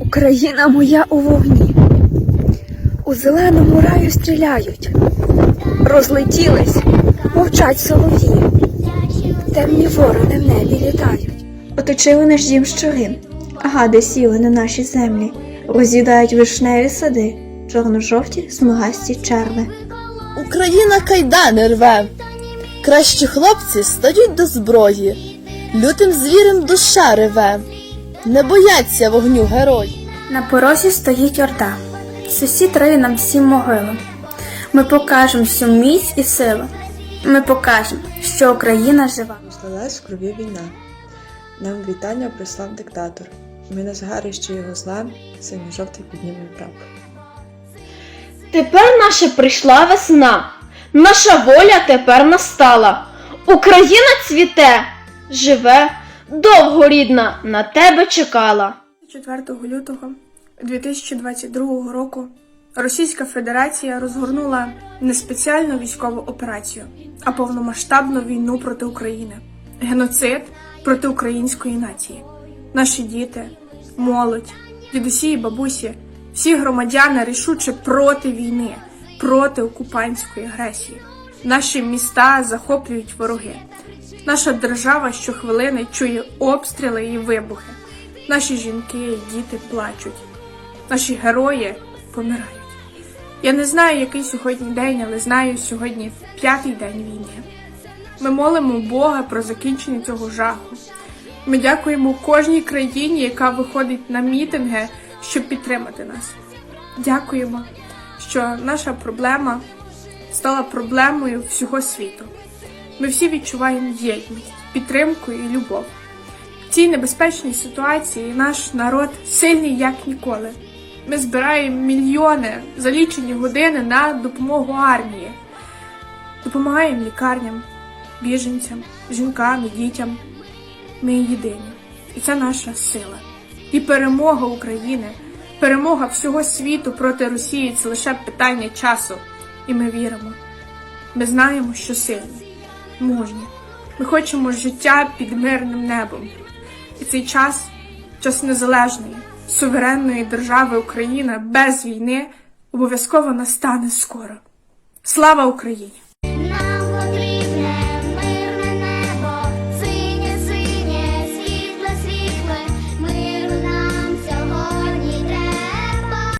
Україна моя у вогні. У зеленому раю стріляють. Розлетілись, мовчать солов'ї. Темні ворони в небі літають. Оточили наш дім щури, гади сіли на наші землі, роз'їдають вишневі сади, чорно-жовті смугасті черви. Україна кайдани рве, кращі хлопці стають до зброї, лютим звірем душа реве, не бояться вогню герої. На порозі стоїть орда, сусід риє нам всім могилу. Ми покажемо всю міць і силу. Ми покажемо, що Україна жива. Злилась в крові війна. Нам вітання прислав диктатор. Ми на згарище його зла, синьо жовтий підніме прапор. Тепер наша прийшла весна, наша воля тепер настала. Україна цвіте, живе, довго рідна, на тебе чекала. 4 лютого 2022 року Російська Федерація розгорнула не спеціальну військову операцію, а повномасштабну війну проти України, геноцид проти української нації. Наші діти, молодь, дідусі і бабусі, всі громадяни рішуче проти війни, проти окупантської агресії. Наші міста захоплюють вороги. Наша держава щохвилини чує обстріли і вибухи. Наші жінки і діти плачуть. Наші герої помирають. Я не знаю, який сьогодні день, але знаю, сьогодні п'ятий день війни. Ми молимо Бога про закінчення цього жаху. Ми дякуємо кожній країні, яка виходить на мітинги, щоб підтримати нас. Дякуємо, що наша проблема стала проблемою всього світу. Ми всі відчуваємо єдність, підтримку і любов. В цій небезпечній ситуації наш народ сильний як ніколи. Ми збираємо мільйони за лічені години на допомогу армії, допомагаємо лікарням, біженцям, жінкам дітям. Ми єдині, і це наша сила. І перемога України, перемога всього світу проти Росії це лише питання часу. І ми віримо. Ми знаємо, що сильні, мужні. Ми хочемо життя під мирним небом. І цей час, час незалежної, суверенної держави Україна без війни, обов'язково настане скоро. Слава Україні!